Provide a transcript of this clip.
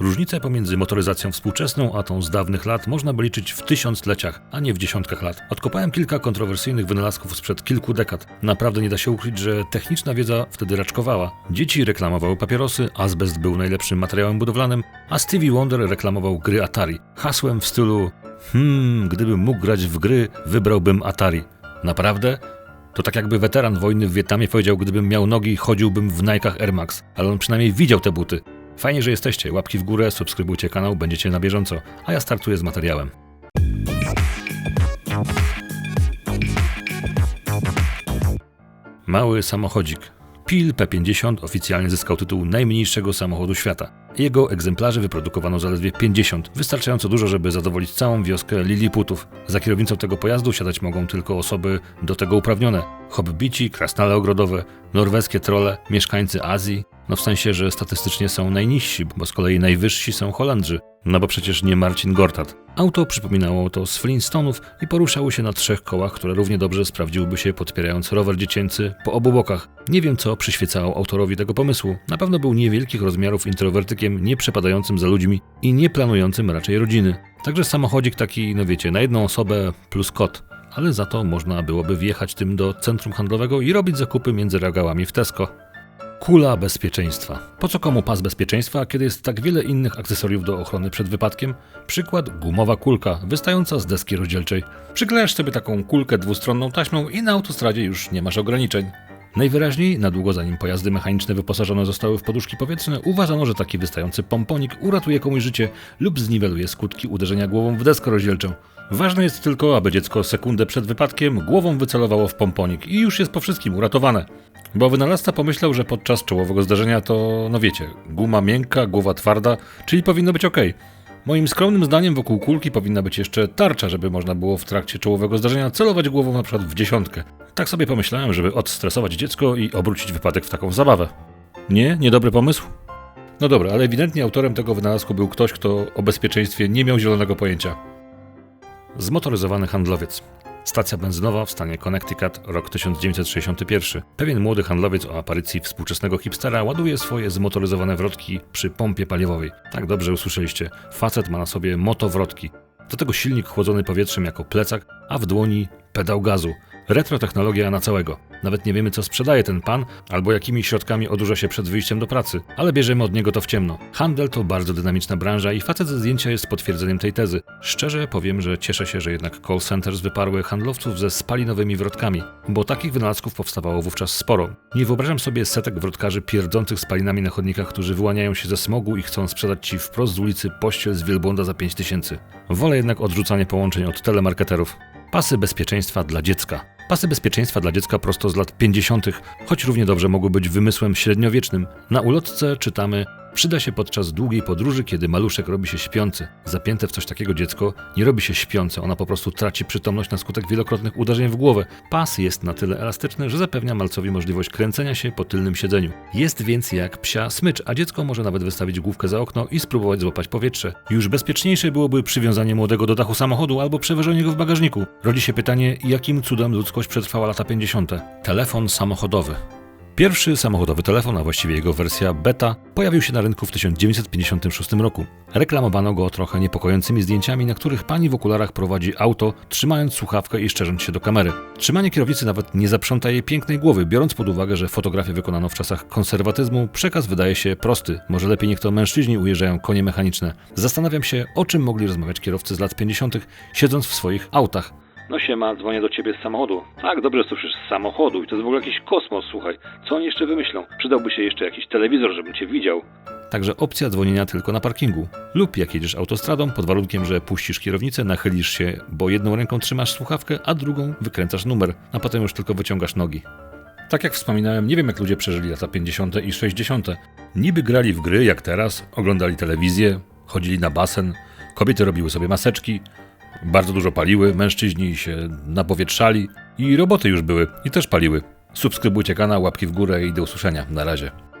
Różnicę pomiędzy motoryzacją współczesną a tą z dawnych lat można by liczyć w tysiącleciach, a nie w dziesiątkach lat. Odkopałem kilka kontrowersyjnych wynalazków sprzed kilku dekad. Naprawdę nie da się ukryć, że techniczna wiedza wtedy raczkowała. Dzieci reklamowały papierosy, azbest był najlepszym materiałem budowlanym, a Stevie Wonder reklamował gry Atari. Hasłem w stylu Hmm, gdybym mógł grać w gry, wybrałbym Atari. Naprawdę? To tak jakby weteran wojny w Wietnamie powiedział, gdybym miał nogi, chodziłbym w Nikach Air Max, ale on przynajmniej widział te buty. Fajnie, że jesteście. Łapki w górę, subskrybujcie kanał, będziecie na bieżąco, a ja startuję z materiałem. Mały samochodzik. Pil P50 oficjalnie zyskał tytuł najmniejszego samochodu świata. Jego egzemplarzy wyprodukowano zaledwie 50, wystarczająco dużo, żeby zadowolić całą wioskę Liliputów. Za kierownicą tego pojazdu siadać mogą tylko osoby do tego uprawnione. Hobbici, krasnale ogrodowe, norweskie trole, mieszkańcy Azji. No w sensie, że statystycznie są najniżsi, bo z kolei najwyżsi są Holendrzy. No bo przecież nie Marcin Gortat. Auto przypominało to z Flintstonów i poruszało się na trzech kołach, które równie dobrze sprawdziłyby się podpierając rower dziecięcy po obu bokach. Nie wiem, co przyświecało autorowi tego pomysłu. Na pewno był niewielkich rozmiarów introwertykiem, nie przepadającym za ludźmi i nie planującym raczej rodziny. Także samochodzik taki, no wiecie, na jedną osobę plus kot. Ale za to można byłoby wjechać tym do centrum handlowego i robić zakupy między regałami w Tesco. Kula bezpieczeństwa. Po co komu pas bezpieczeństwa, kiedy jest tak wiele innych akcesoriów do ochrony przed wypadkiem? Przykład gumowa kulka, wystająca z deski rozdzielczej. Przyklejasz sobie taką kulkę dwustronną taśmą i na autostradzie już nie masz ograniczeń. Najwyraźniej, na długo zanim pojazdy mechaniczne wyposażone zostały w poduszki powietrzne, uważano, że taki wystający pomponik uratuje komuś życie lub zniweluje skutki uderzenia głową w deskę rozdzielczą. Ważne jest tylko, aby dziecko sekundę przed wypadkiem głową wycelowało w pomponik i już jest po wszystkim uratowane. Bo wynalazca pomyślał, że podczas czołowego zdarzenia to, no wiecie, guma miękka, głowa twarda, czyli powinno być ok. Moim skromnym zdaniem wokół kulki powinna być jeszcze tarcza, żeby można było w trakcie czołowego zdarzenia celować głową na przykład w dziesiątkę. Tak sobie pomyślałem, żeby odstresować dziecko i obrócić wypadek w taką zabawę. Nie? Niedobry pomysł? No dobra, ale ewidentnie autorem tego wynalazku był ktoś, kto o bezpieczeństwie nie miał zielonego pojęcia. Zmotoryzowany handlowiec. Stacja benzynowa w stanie Connecticut, rok 1961. Pewien młody handlowiec o aparycji współczesnego hipstera ładuje swoje zmotoryzowane wrotki przy pompie paliwowej. Tak dobrze usłyszeliście. Facet ma na sobie motowrotki. Do tego silnik chłodzony powietrzem jako plecak, a w dłoni pedał gazu. Retrotechnologia na całego. Nawet nie wiemy, co sprzedaje ten pan, albo jakimi środkami odurza się przed wyjściem do pracy, ale bierzemy od niego to w ciemno. Handel to bardzo dynamiczna branża i facet ze zdjęcia jest potwierdzeniem tej tezy. Szczerze powiem, że cieszę się, że jednak call centers wyparły handlowców ze spalinowymi wrotkami, bo takich wynalazków powstawało wówczas sporo. Nie wyobrażam sobie setek wrotkarzy pierdzących spalinami na chodnikach, którzy wyłaniają się ze smogu i chcą sprzedać ci wprost z ulicy pościel z wielbłąda za 5000. Wolę jednak odrzucanie połączeń od telemarketerów. Pasy bezpieczeństwa dla dziecka. Pasy bezpieczeństwa dla dziecka prosto z lat 50., choć równie dobrze mogły być wymysłem średniowiecznym. Na ulotce czytamy Przyda się podczas długiej podróży, kiedy maluszek robi się śpiący. Zapięte w coś takiego dziecko nie robi się śpiące, ona po prostu traci przytomność na skutek wielokrotnych uderzeń w głowę. Pas jest na tyle elastyczny, że zapewnia malcowi możliwość kręcenia się po tylnym siedzeniu. Jest więc jak psia smycz, a dziecko może nawet wystawić główkę za okno i spróbować złapać powietrze. Już bezpieczniejsze byłoby przywiązanie młodego do dachu samochodu albo przeważenie go w bagażniku. Rodzi się pytanie, jakim cudem ludzkość przetrwała lata 50. Telefon samochodowy. Pierwszy samochodowy telefon, a właściwie jego wersja beta, pojawił się na rynku w 1956 roku. Reklamowano go trochę niepokojącymi zdjęciami, na których pani w okularach prowadzi auto, trzymając słuchawkę i szczerząc się do kamery. Trzymanie kierownicy nawet nie zaprząta jej pięknej głowy, biorąc pod uwagę, że fotografię wykonano w czasach konserwatyzmu, przekaz wydaje się prosty. Może lepiej niech to mężczyźni ujeżdżają konie mechaniczne. Zastanawiam się, o czym mogli rozmawiać kierowcy z lat 50., siedząc w swoich autach. No siema, dzwonię do ciebie z samochodu. Tak, dobrze słyszysz, z samochodu. I to jest w ogóle jakiś kosmos, słuchaj. Co oni jeszcze wymyślą? Przydałby się jeszcze jakiś telewizor, żebym cię widział. Także opcja dzwonienia tylko na parkingu. Lub jak jedziesz autostradą, pod warunkiem, że puścisz kierownicę, nachylisz się, bo jedną ręką trzymasz słuchawkę, a drugą wykręcasz numer, a potem już tylko wyciągasz nogi. Tak jak wspominałem, nie wiem jak ludzie przeżyli lata 50. i 60. Niby grali w gry jak teraz, oglądali telewizję, chodzili na basen, kobiety robiły sobie maseczki, bardzo dużo paliły, mężczyźni się napowietrzali i roboty już były i też paliły. Subskrybujcie kanał, łapki w górę i do usłyszenia. Na razie.